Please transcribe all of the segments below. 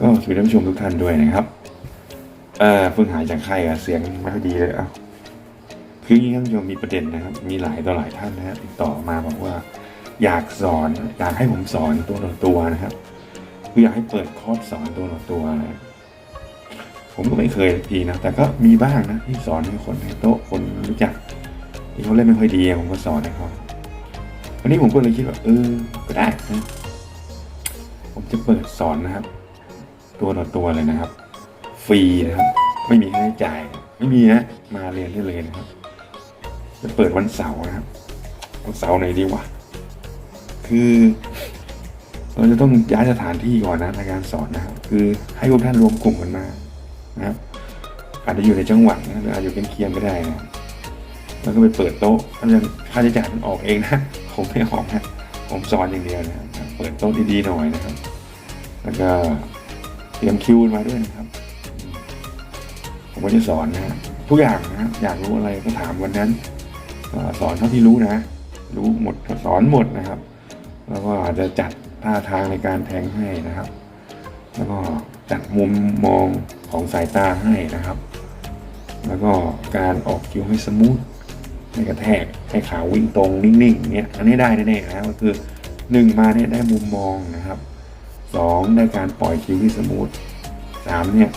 ก็สวัสดีท่านผู้ชมทุกท่านด้วยนะครับเอ่อเพิ่งหายจากไข้อะเสียงไม่ค่อยดีเลยอ้าคืออย่างนี้ท่านผู้ชมมีประเด็นนะครับ มีหลายต่อหลายท่านนะฮะติดต่อมาบอกว่า อยากสอนอยากให้ผมสอนตัวต่อตัวนะครับคืออยากให้เปิดคอร์สสอนตัวต่อตัวนะผมก็ไม่เคยทีนะ แต่ก็มีบ้างนะที่สอนให้คนในโต๊ะคนรู้จักที่เขาเล่นไม่ค่อยดีอะผมก็สอนให้เขาวันนี้ผมก็เลยคิดว่าเออก็ได้นะผมจะเปิดสอนนะครับ ตัวต่อตัวเลยนะครับ ฟรีนะครับ ไม่มีค่าใช้จ่าย ไม่มีนะ มาเรียนได้เลยนะครับ จะเปิดวันเสาร์นะครับ วันเสาร์ไหนดีวะ คือ เราจะต้องย้ายสถานที่ก่อนนะในการสอนนะครับ คือให้พวกท่านรวมกลุ่มกันมานะครับ อาจจะอยู่ในจังหวัดนะหรืออาจจะอยู่เป็นเคียงก็ได้นะแล้วก็ไปเปิดโต๊ะท่านจะค่าใช้จ่ายมันออกเองนะ ผมไม่ออกนะ ผมสอนอย่างเดียวนะครับ เปิดโต๊ะดีๆหน่อยนะครับ แล้วก็ เตรียมคิวมาด้วยนะครับ ผมก็จะสอนนะทุกอย่างนะอยากรู้อะไรก็ถามวันนั้นสอนเท่าที่รู้นะ รู้หมดสอนหมดนะครับ แล้วก็อาจจะจัดท่าทางในการแทงให้นะครับ แล้วก็จัดมุมมองของสายตาให้นะครับ แล้วก็การออกคิวให้สมูทไม่กระแทกให้ขาวิ่งตรงนิ่งๆเนี่ยอันนี้ได้แน่ๆนะก็คือหนึ่งมาเนี่ยได้มุมมองนะครับ สองได้การปล่อยคิวที่สมูทสามเนี่ย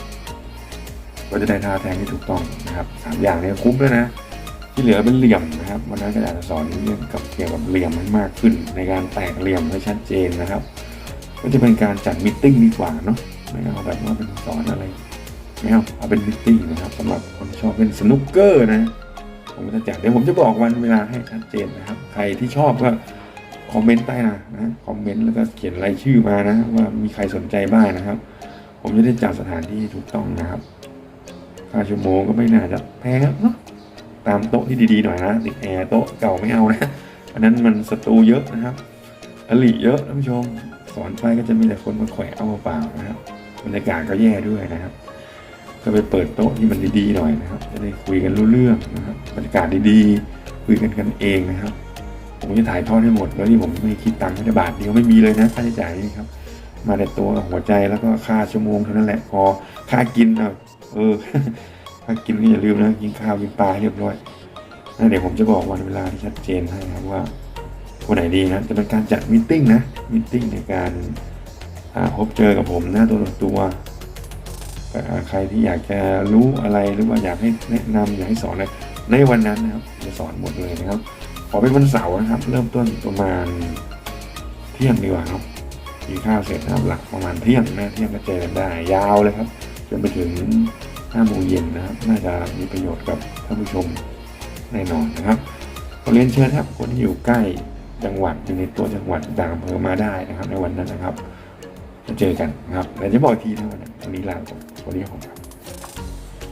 ก็จะได้ท่าแทงที่ถูกต้องนะครับสามอย่างเนี้คุ้มด้วยนะ ที่เหลือเป็นเหลี่ยมนะครับวันนั้นก็อยากจะสอนเรื่องกับเกี่ยวกับเหลี่ยมให้มากขึ้น ในการแตกเหลี่ยมให้ชัดเจนนะครับ ก็จะเป็นการจัดมิทติ้งดีกว่าเนาะไม่เอาแบบว่าเป็นสอนอะไรไม่เอาเอาเป็นมิทติ้งนะครับสำหรับคนชอบเป็นสนุกเกอร์นะผมจะจัดเดี๋ยวผมจะบอกวันเวลาให้ชัดเจนนะครับ ใครที่ชอบก็ คอมเมนต์ใต้นะนะคอมเมนต์แล้วก็เขียนรายชื่อมานะ ว่ามีใครสนใจบ้างนะครับ ผมจะได้จัดสถานที่ถูกต้องนะครับ ค่าชั่วโมงก็ไม่น่าจะแพงเนาะตามโต๊ะที่ดีๆหน่อยนะติดแอร์โต๊ะเก่าไม่เอานะอันนั้นมันสตูเยอะนะครับอลีเยอะท่านผู้ชมสอนไปก็จะมีแต่คนมาแขวะเอาเปล่าๆนะครับบรรยากาศก็แย่ด้วยนะครับ ก็ไปเปิดโต๊ะที่มันดีๆหน่อยนะครับ จะได้คุยกันรู้เรื่องนะครับบรรยากาศดีๆ คุยกันกันเองนะครับ ผมจะถ่ายทอดให้หมดแล้วที่ผมไม่คิดตังค์ไม่ได้บาทเดียวไม่มีเลยนะค่าใช้จ่ายนี่ครับ มาแต่ตัวหัวใจแล้วก็ค่าชั่วโมงเท่านั้นแหละพอค่ากินอะเออค่ากินก็อย่าลืมนะกินข้าวกินปลาให้เรียบร้อยนะเดี๋ยวผมจะบอกวันเวลาที่ชัดเจนให้ครับว่าวันไหนดีนะจะเป็นการจัดมิทติ้งนะมิทติ้งในการพบเจอกับผมหน้าตัวตัวอ่ใครที่อยากจะรู้อะไรหรือว่าอยากให้แนะนำอยากให้สอนอะไรในวันนั้นนะครับจะสอนหมดเลยนะครับ ขอเป็นวันเสาร์นะครับ เริ่มต้นประมาณเที่ยงดีกว่าครับกินข้าวเสร็จนะครับหลักประมาณเที่ยงนะเที่ยงก็เจอกันได้ ยาวเลยครับจนไปถึงห้าโมงเย็นนะครับ น่าจะมีประโยชน์กับท่านผู้ชมแน่นอนนะครับขอเรียนเชิญครับคนที่อยู่ใกล้จังหวัดอยู่ในตัวจังหวัดต่างอำเภอมาได้นะครับ ในวันนั้นนะครับจะเจอกันนะครับแต่จะบอกอีกทีนะวันนั้นวันนี้ลาไปก่อนสวัสดีครับผม